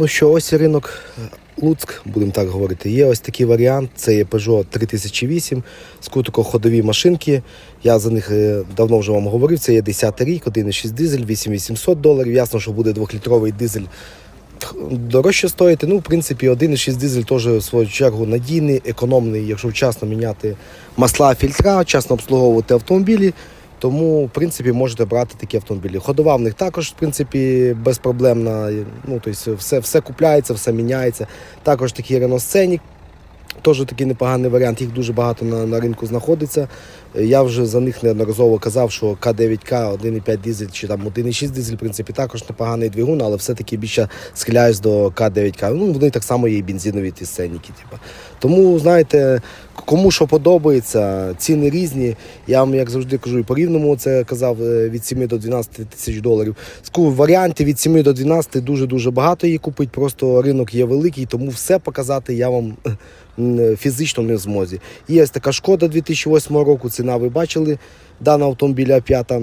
Ну що, ось ринок е, Луцьк, будемо так говорити. Є ось такий варіант. Це є Peugeot 3008, скутико-ходові машинки. Я за них е, давно вже вам говорив. Це є 10 рік, 1,6 дизель, 8800 доларів. Ясно, що буде двохлітровий дизель дорожче стоїти. Ну, в принципі, 1,6 дизель теж в свою чергу надійний, економний, якщо вчасно міняти масла, фільтра, вчасно обслуговувати автомобілі. Тому, в принципі, можете брати такі автомобілі. Ходова в них також, в принципі, безпроблемна. Ну, тобто все, все купляється, все міняється. Також такий Renault Scenic, Теж такий непоганий варіант, їх дуже багато на, на ринку знаходиться. Е, Я вже за них неодноразово казав, що К9К, 1,5 дизель чи там 1,6 дизель, в принципі, також непоганий двигун, але все-таки більше схиляюсь до К9К. Ну, вони так само є і бензинові ті сценіки. Типу. Тому, знаєте, кому що подобається, ціни різні. Я вам, як завжди кажу, і по рівному це казав е, від 7 до 12 тисяч доларів. Варіантів від 7 до 12 дуже-дуже багато її купить, просто ринок є великий, тому все показати я вам фізично не в змозі. Є така шкода 2008 року, ціна ви бачили, дана автомобіля п'ята.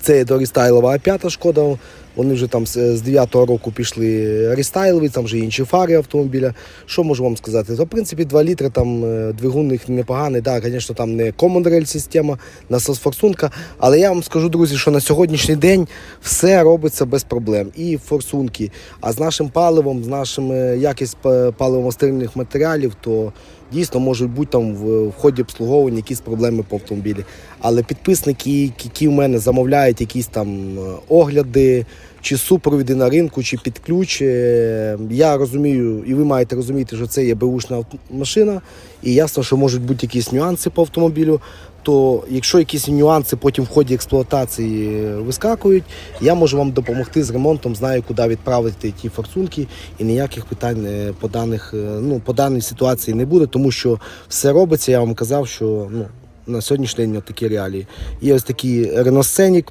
Це є п'ята А5 шкода. Вони вже там з з 9-го року пішли рестайлові, там вже інші фари автомобіля. Що можу вам сказати? То, в принципі, 2 літри там е, двигун їх непоганий. Да, звісно, там не Common Rail система, насос-форсунка. Але я вам скажу, друзі, що на сьогоднішній день все робиться без проблем. І форсунки. А з нашим паливом, з нашим е, якість па- паливомастильних матеріалів, то дійсно можуть бути там в, в ході обслуговування якісь проблеми по автомобілі. Але підписники, які в мене замовляють якісь там е, огляди, чи супровіди на ринку, чи під ключ, е, я розумію, і ви маєте розуміти, що це є беушна машина, і ясно, що можуть бути якісь нюанси по автомобілю. То якщо якісь нюанси потім в ході експлуатації е, вискакують, я можу вам допомогти з ремонтом, знаю, куди відправити ті форсунки, і ніяких питань е, по даних, ну, по даній ситуації не буде, тому що все робиться. Я вам казав, що ну, на сьогоднішній день такі реалії. Є ось такий Scenic,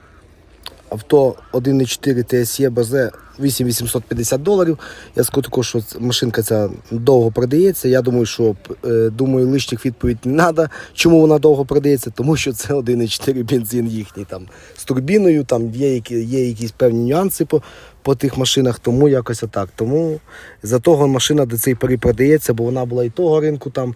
авто 1.4 TSE БЗ 8850 доларів. Я скажу також, що машинка ця довго продається. Я думаю, що е, думаю, лишніх відповідь не треба. Чому вона довго продається? Тому що це 1.4 бензин їхній там з турбіною, там є, є якісь певні нюанси по, по тих машинах, тому якось отак. Тому за того машина до цієї пори продається, бо вона була і того ринку там.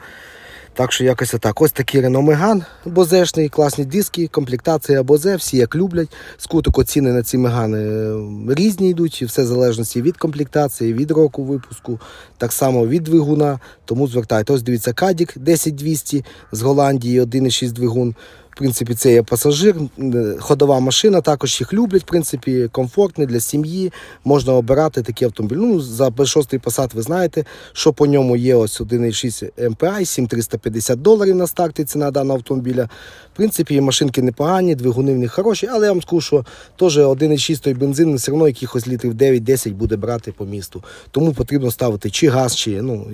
Так що якось отак. Ось такий Renault Megane бозешний, класні диски, комплектація бозе, всі як люблять. Скутико ціни на ці мегани е, різні йдуть, все в залежності від комплектації, від року випуску, так само від двигуна. Тому звертайте. Ось дивіться, Кадік 10200 з Голландії, 1,6 двигун. В принципі, це є пасажир, е, ходова машина, також їх люблять, в принципі, комфортний для сім'ї. Можна обирати такий автомобіль. Ну, за B6 Passat ви знаєте, що по ньому є ось 1,6 MPI, 7350 доларів на старті ціна даного автомобіля. В принципі, машинки непогані, двигуни в них хороші, але я вам скажу, що теж 1,6 той бензин все одно якихось літрів 9-10 буде брати по місту. Тому потрібно ставити чи газ, чи ну,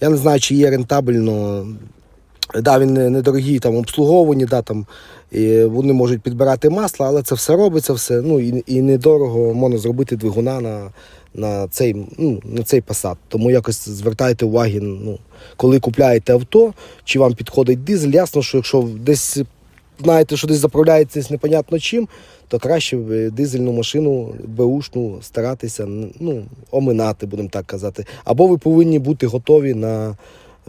я не знаю, чи є рентабельно Да, він не- недорогий там обслуговувані, да, там, і вони можуть підбирати масло, але це все робиться, все, ну, і, і недорого можна зробити двигуна на, на, цей, ну, на цей посад. Тому якось звертайте уваги, ну, коли купляєте авто, чи вам підходить дизель. Ясно, що якщо десь знаєте, що десь заправляєтесь непонятно чим, то краще дизельну машину беушну старатися ну, оминати, будемо так казати. Або ви повинні бути готові на.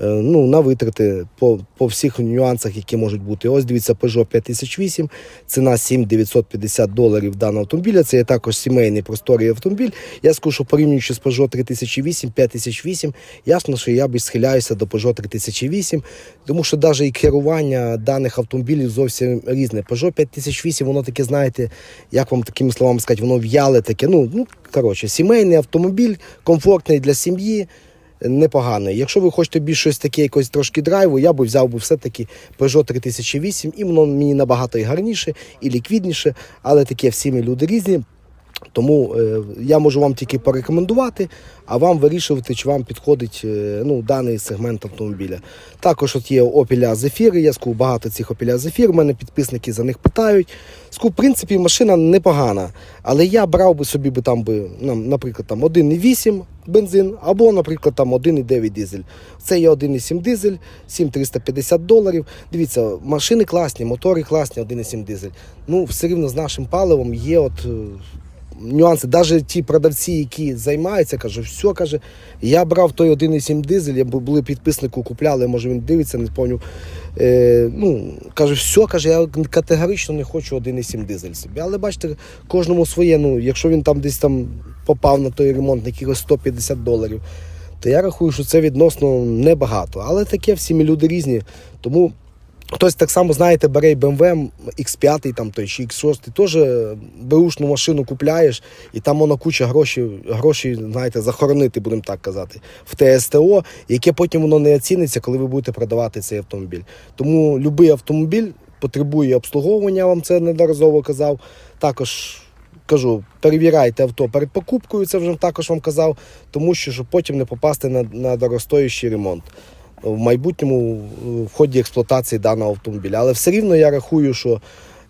Е, ну, на витрати по, по всіх нюансах, які можуть бути. Ось дивіться, Peugeot 5008, ціна 7950 доларів даного автомобіля. Це є також сімейний просторий автомобіль. Я скажу, що порівнюючи з Peugeot 3008, 5008, ясно, що я б схиляюся до Peugeot 3008, тому що навіть і керування даних автомобілів зовсім різне. Peugeot 5008, воно таке, знаєте, як вам такими словами сказати, воно в'яле таке. Ну, ну коротше, сімейний автомобіль, комфортний для сім'ї непоганий. Якщо ви хочете більш щось таке, якось трошки драйву, я би взяв би все-таки Peugeot 3008, і воно мені набагато і гарніше, і ліквідніше, але таке всі ми люди різні. Тому е, я можу вам тільки порекомендувати, а вам вирішувати, чи вам підходить е, ну, даний сегмент автомобіля. Також от є Opel Zephyr, я скажу, багато цих Opel Zephyr, мене підписники за них питають. Скажу, в принципі, машина непогана, але я брав би собі би там би, ну, наприклад, там 1,8 бензин, або, наприклад, там 1,9 дизель. Це є 1,7 дизель, 7350 доларів. Дивіться, машини класні, мотори класні, 1,7 дизель. Ну, все рівно з нашим паливом є от. Нюанси. Навіть ті продавці, які займаються, каже, все каже. Я брав той 1,7 дизель, я були підписнику, купляли, може він дивиться, не пам'ятаю. Е, ну, каже, все, каже, я категорично не хочу 1,7 дизель собі. Але бачите, кожному своє. Ну, якщо він там десь там попав на той ремонт на якихось 150 доларів, то я рахую, що це відносно небагато. Але таке всі люди різні. Тому хтось так само, знаєте, бере BMW X5 там, той, чи X6, теж беушну машину купляєш, і там воно куча грошей, грошей, знаєте, захоронити, будемо так казати, в ТСТО, яке потім воно не оціниться, коли ви будете продавати цей автомобіль. Тому будь-який автомобіль потребує обслуговування, я вам це неодноразово казав. Також кажу, перевіряйте авто перед покупкою, це вже також вам казав, тому що щоб потім не попасти на, на дорогостоящий ремонт в майбутньому е, в ході експлуатації даного автомобіля. Але все рівно я рахую, що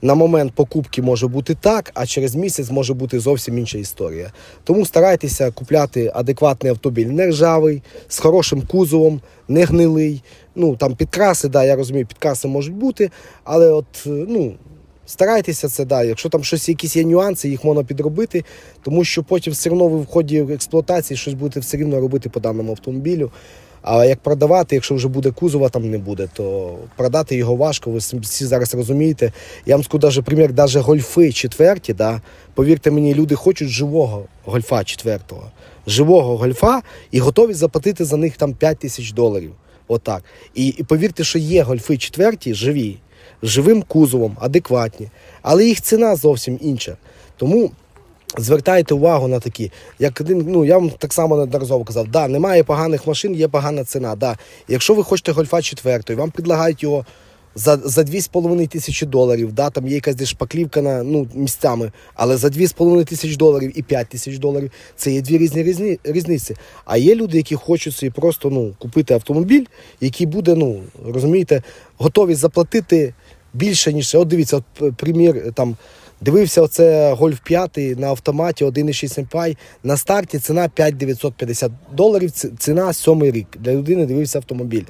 на момент покупки може бути так, а через місяць може бути зовсім інша історія. Тому старайтеся купляти адекватний автомобіль, не ржавий, з хорошим кузовом, не гнилий. Ну там підкраси, да, я розумію, підкраси можуть бути, але от е, ну. Старайтеся це, да. Якщо там щось, якісь є нюанси, їх можна підробити, тому що потім все одно ви в ході експлуатації щось будете все рівно робити по даному автомобілю. А як продавати, якщо вже буде кузова, там не буде, то продати його важко. Ви всі зараз розумієте. Я вам скажу навіть примір, навіть гольфи четверті, да, повірте мені, люди хочуть живого гольфа четвертого, живого гольфа і готові заплатити за них там 5 тисяч доларів. Отак. І, і повірте, що є гольфи четверті живі, живим кузовом, адекватні, але їх ціна зовсім інша. Тому звертайте увагу на такі. Як один, ну я вам так само неодноразово казав, да, немає поганих машин, є погана ціна. Да. Якщо ви хочете гольфа 4, вам предлагають його за, за 2,5 тисячі доларів, да, там є якась десь шпаклівка на ну, місцями, але за 2,5 тисячі доларів і 5 тисяч доларів це є дві різні різні різниці. А є люди, які хочуть собі просто ну, купити автомобіль, який буде, ну розумієте, готові заплатити більше, ніж. От дивіться, от примір там. Дивився оце Гольф 5 на автоматі 1,6 MPI. На старті ціна 5950 доларів. Ціна сьомий рік. Для людини дивився автомобіль.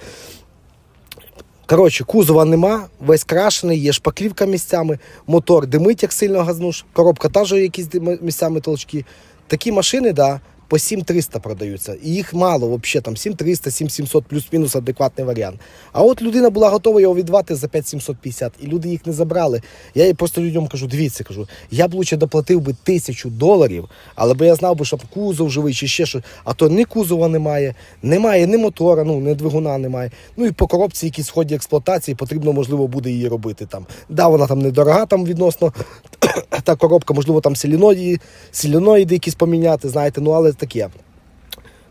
Коротше, кузова нема, весь крашений, є шпаклівка місцями, мотор димить, як сильно газнуш, коробка теж якісь місцями толчки. Такі машини, да, по 7300 продаються. І їх мало взагалі, там 7300, 7700 плюс-мінус адекватний варіант. А от людина була готова його віддавати за 5750, і люди їх не забрали. Я їй просто людям кажу, дивіться, кажу, я б лучше доплатив би тисячу доларів, але би я знав би, щоб кузов живий чи ще щось. А то ні кузова немає, немає ні мотора, ну ні двигуна немає. Ну і по коробці якісь ході експлуатації потрібно, можливо, буде її робити там. Да, вона там недорога там відносно та коробка, можливо, там селіноїди, селіноїди якісь поміняти, знаєте, ну але таке.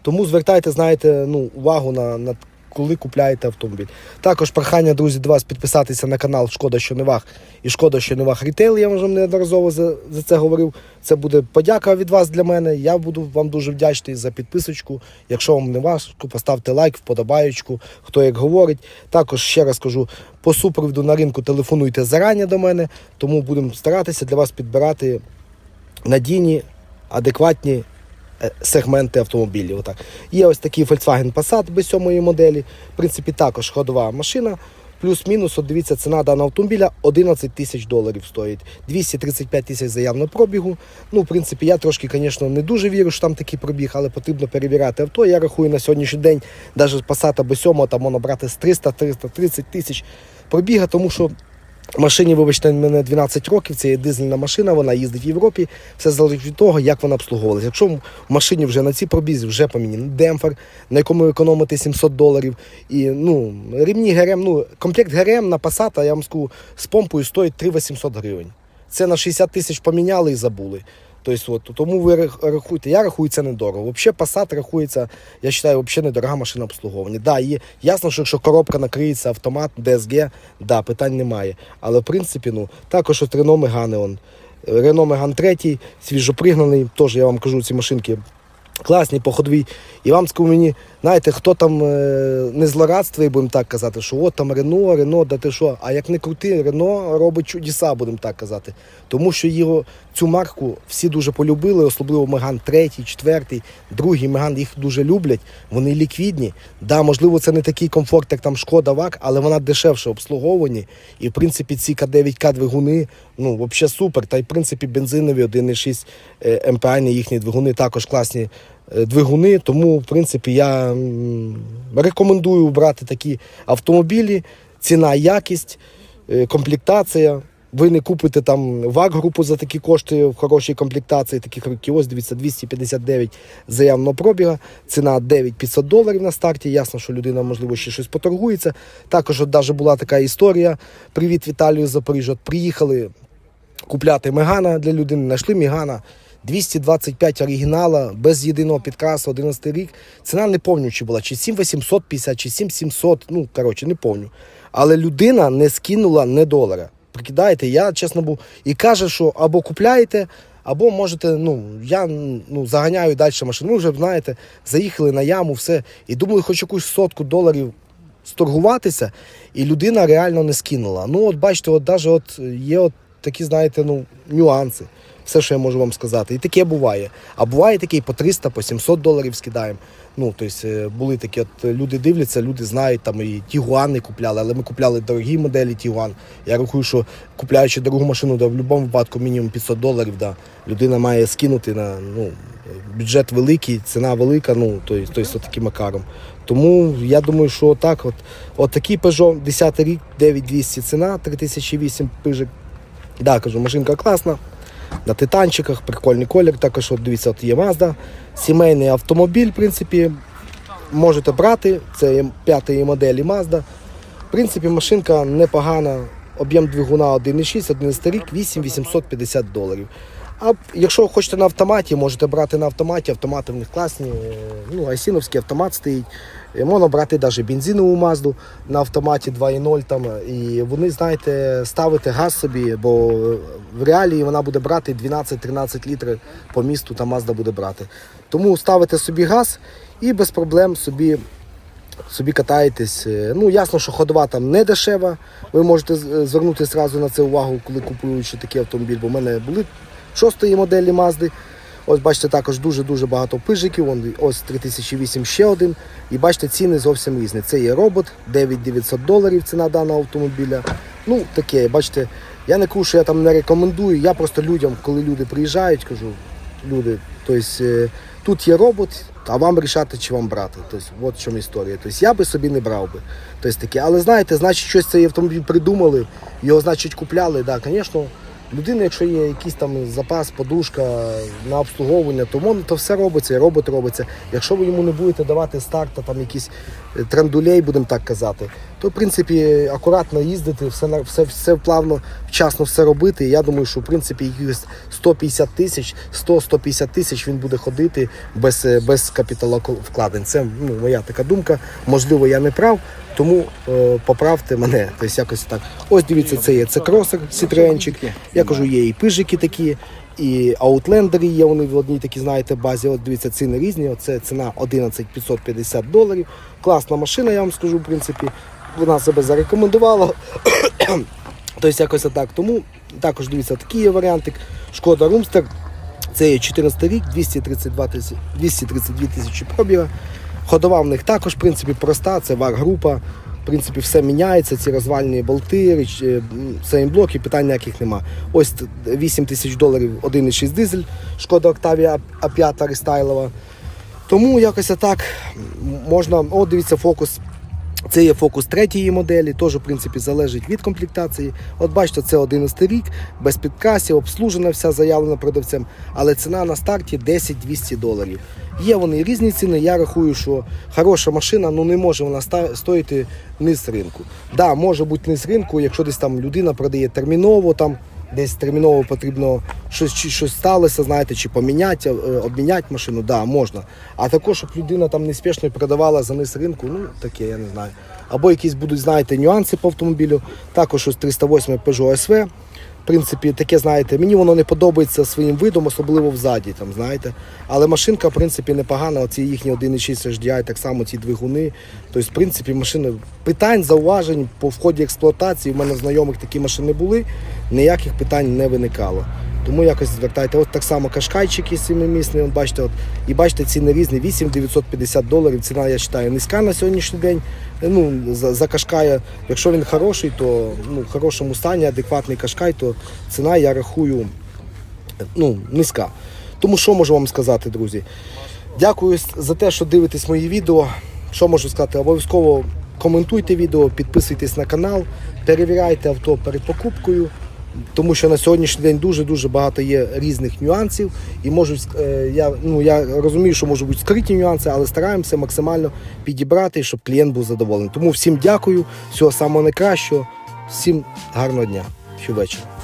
Тому звертайте, знаєте, ну, увагу на, на коли купляєте автомобіль. Також прохання, друзі, до вас підписатися на канал Шкода що не ваг і Шкода що не ваг Рітейл. Я вже неодноразово за, за це говорив. Це буде подяка від вас для мене. Я буду вам дуже вдячний за підписочку. Якщо вам не важко, поставте лайк, вподобаєчку, хто як говорить. Також ще раз кажу, по супроводу на ринку телефонуйте зарані до мене, тому будемо старатися для вас підбирати надійні, адекватні сегменти автомобілів. Отак. Є ось такий Volkswagen Passat без сьомої моделі. В принципі, також ходова машина. Плюс-мінус, от дивіться, ціна даного автомобіля 11 тисяч доларів стоїть. 235 тисяч заявного пробігу. Ну, в принципі, я трошки, звісно, не дуже вірю, що там такий пробіг, але потрібно перевіряти авто. Я рахую на сьогоднішній день, навіть Passat без 7 там можна брати з 300-330 тисяч пробіга, тому що Машині, вибачте, мене 12 років, це є дизельна машина, вона їздить в Європі. Все залежить від того, як вона обслуговувалася. Якщо в машині вже на цій пробізі вже поміняний демпфер, на якому економити 700 доларів, і ну, рівні ГРМ, ну, комплект ГРМ на Passat, я вам скажу, з помпою стоїть 3800 гривень. Це на 60 тисяч поміняли і забули. Тобто, от, тому ви рахуєте, я рахую це недорого. Взагалі Passat рахується, я вважаю, взагалі недорога машина обслуговування. Да, є, ясно, що якщо коробка накриється, автомат, DSG, да, питань немає. Але в принципі, ну, також от Renault Megane, он. Renault Megane 3, свіжопригнаний, теж я вам кажу, ці машинки Класні походові. І вам скажу мені, знаєте, хто там е, не злорадствує, будемо так казати, що от там Рено, Рено, да ти що. А як не крути, Рено робить чудеса, будемо так казати. Тому що його цю марку всі дуже полюбили, особливо Меган 3, 4, другий Меган їх дуже люблять. Вони ліквідні. Да, можливо, це не такий комфорт, як там Шкода ВАК, але вона дешевше обслуговувані. І в принципі ці К9К двигуни, ну взагалі супер. Та й в принципі бензинові 1,6 е, МПА їхні двигуни також класні двигуни. Тому, в принципі, я рекомендую брати такі автомобілі. Ціна, якість, е, комплектація. Ви не купите там ВАК-групу за такі кошти в хорошій комплектації, таких років. Ось дивіться, 259 заявного пробіга, ціна 9500 доларів на старті. Ясно, що людина, можливо, ще щось поторгується. Також от навіть була така історія. Привіт Віталію з Запоріжжя. Приїхали купляти Мегана для людини, знайшли Мегана. 225 оригінала, без єдиного підкрасу, 11 рік. Ціна не помню, чи була, чи 7850, чи 7700, ну, коротше, не помню. Але людина не скинула не долара. Прикидаєте, я чесно був. І каже, що або купляєте, або можете, ну, я ну, заганяю далі машину. Ви вже знаєте, заїхали на яму, все. І думаю, хоч якусь сотку доларів сторгуватися, і людина реально не скинула. Ну, от бачите, от навіть от є от такі, знаєте, ну, нюанси. Все, що я можу вам сказати. І таке буває. А буває таке і по 300, по 700 доларів скидаємо. Ну, тобто е, були такі, от люди дивляться, люди знають, там і Тігуани купляли, але ми купляли дорогі моделі Тігуан. Я рахую, що купляючи дорогу машину, да, в будь-якому випадку мінімум 500 доларів, да, людина має скинути на ну, бюджет великий, ціна велика, ну, тобто, тобто таким макаром. Тому я думаю, що так, от, от такий Peugeot, 10 рік, 9200 ціна, 3008 пижик. Да, кажу, машинка класна. На титанчиках, прикольний колір. Також от дивіться, от є Mazda. Сімейний автомобіль, в принципі, можете брати. Це п'ятої моделі Mazda. В принципі, машинка непогана. Об'єм двигуна 1,6, 11 рік, 8850 доларів. А якщо хочете на автоматі, можете брати на автоматі. Автомати в них класні. Ну, айсіновський автомат стоїть. Е, Можна брати навіть бензинову мазду на автоматі 2.0 там. І вони, знаєте, ставити газ собі, бо в реалії вона буде брати 12-13 літрів по місту, та мазда буде брати. Тому ставите собі газ і без проблем собі собі катаєтесь. Ну, ясно, що ходова там не дешева. Ви можете звернути зразу на це увагу, коли купуючи такий автомобіль, бо в мене були шостої моделі Мазди. Ось бачите, також дуже-дуже багато пижиків. Вон, ось 3008 ще один. І бачите, ціни зовсім різні. Це є робот, 9900 доларів ціна даного автомобіля. Ну, таке, бачите, я не кажу, що я там не рекомендую. Я просто людям, коли люди приїжджають, кажу, люди, тобто тут є робот, а вам рішати, чи вам брати. Тобто, от в чому історія. Тобто я би собі не брав би. Тобто, таке. Але знаєте, значить, щось цей автомобіль придумали, його, значить, купляли. Да, звісно, людина, якщо є якийсь там запас, подушка на обслуговування, то, воно- то все робиться, і робот робиться. Якщо ви йому не будете давати старт, та там якийсь е, трендулей, будемо так казати, то в принципі акуратно їздити, все, все, все плавно, вчасно все робити. І я думаю, що в принципі якихось 150 тисяч, 100-150 тисяч він буде ходити без, е, без капіталовкладень. Це ну, моя така думка. Можливо, я не прав. Тому е, поправте мене. Тобто якось так. Ось дивіться, це є це кросер, сітренчик. Я кажу, є і пижики такі, і аутлендери є. Вони в одній такій, знаєте, базі. От дивіться, ціни різні. Оце ціна 11 550 доларів. Класна машина, я вам скажу, в принципі. Вона себе зарекомендувала. Тобто якось так. Тому також дивіться, такий є варіантик. Шкода Румстер. Це є 14 рік, 232 тисячі, 232 тисячі пробіга. Ходова в них також, в принципі, проста, це вар-група. В принципі, все міняється, ці розвальні болти, річ- е, питань ніяких нема. Ось 8 тисяч доларів 1,6 дизель, шкода Октавія А5 рестайлова. Тому якось так можна. О, дивіться, фокус. Це є фокус третьої моделі, теж в принципі залежить від комплектації. От бачите, це 11 рік, без підкрасів, обслужена вся заявлена продавцем, але ціна на старті 10-200 доларів. Є вони різні ціни. Я рахую, що хороша машина ну не може вона стоїти низ ринку. Да, може бути низ ринку, якщо десь там людина продає терміново, там десь терміново потрібно щось, щось сталося, знаєте, чи поміняти, е, обміняти машину, да, можна. А також, щоб людина там неспішно продавала за низ ринку, ну таке, я не знаю. Або якісь будуть, знаєте, нюанси по автомобілю. Також ось 308 Peugeot SV. В принципі, таке, знаєте, мені воно не подобається своїм видом, особливо взаді, там, знаєте. Але машинка, в принципі, непогана. Оці їхні 1.6 HDI, так само ці двигуни. Тобто, в принципі, машина питань, зауважень по вході експлуатації. У мене знайомих такі машини були, ніяких питань не виникало. Тому якось звертайте. От так само кашкайчики сімимісний, от бачите, от, і бачите, ціни різні, 8 950 доларів. Ціна, я вважаю, низька на сьогоднішній день. Ну, за, за кашкая, якщо він хороший, то ну, в хорошому стані, адекватний кашкай, то ціна, я рахую, ну, низька. Тому що можу вам сказати, друзі? Дякую за те, що дивитесь мої відео. Що можу сказати? Обов'язково коментуйте відео, підписуйтесь на канал, перевіряйте авто перед покупкою. Тому що на сьогоднішній день дуже дуже багато є різних нюансів, і можуть е, я ну я розумію, що можуть бути скриті нюанси, але стараємося максимально підібрати, щоб клієнт був задоволений. Тому всім дякую, всього самого найкращого, всім гарного дня, щовечора.